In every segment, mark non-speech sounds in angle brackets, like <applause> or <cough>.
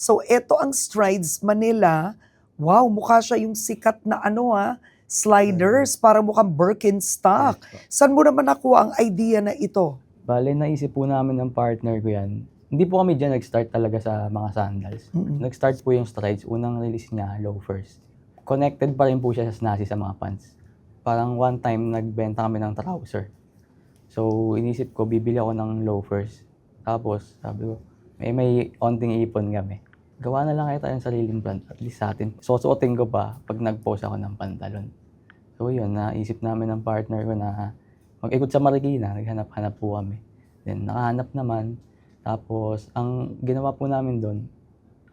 So, eto ang Strides Manila. Wow, mukha siya yung sikat na ano ha, sliders, para mukhang Birkenstock. Saan mo naman nakuha ang idea na ito? Bale, naisip po namin ng partner ko yan. Hindi po kami dyan nag-start talaga sa mga sandals. Mm-mm. Nag-start po yung strides. Unang release niya, loafers. Connected pa rin po siya sa snazzy sa mga pants. Parang one time, nagbenta kami ng trouser. So, inisip ko, bibili ako ng loafers. Tapos, sabi ko, may may onting ipon kami. Gawa na lang kaya tayo ng sariling brand. At least sa atin. Susuotin ko pa pag nag-post ako ng pantalon. So, yun, naisip namin ng partner ko na mag-ikot sa Marikina. Naghanap-hanap po kami. Then, nakahanap naman. Tapos, ang ginawa po namin doon,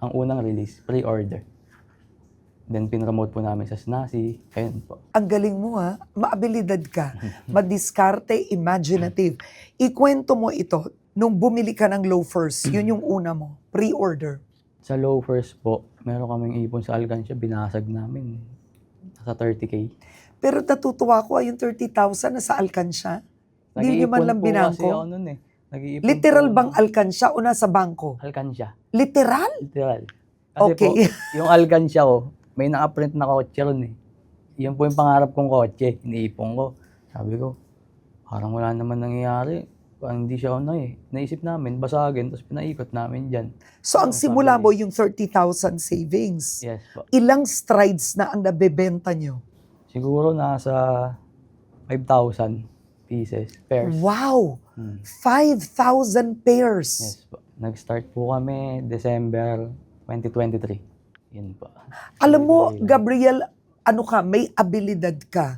ang unang release, pre-order. Then, pinromote po namin sa Snazzy. Ayun po. Ang galing mo ha, maabilidad ka, <laughs> madiskarte, imaginative. Ikwento mo ito, nung bumili ka ng loafers, yun yung una mo, pre-order. Sa loafers po, meron kaming ipon sa Alcancia, binasag namin. Nasa 30k. Pero natutuwa ko, ay yung 30,000 na sa Alcansya. Hindi nyo man lang kasi binangko? ako nun eh. Nag-iipon Literal po bang ako. Alcansya o nasa bangko? Alcancia. Literal? Literal. Kasi Okay. po, <laughs> yung Alcancia ko, may naka-print na kotse ron eh. Yun po yung pangarap kong kotse. Iniipon ko. Sabi ko, parang wala naman nangyayari. Parang hindi siya ano eh. Naisip namin, basagin, tapos pinaikot namin dyan. So ang simula mo yung 30,000 savings. Yes po. Ilang strides na ang nabebenta nyo? Siguro nasa 5,000 pieces, pairs. Wow! Hmm. 5,000 pairs. Yes po. Nag-start po kami December 2023. Yun po. Alam mo. Gabriel, ano ka, may abilidad ka.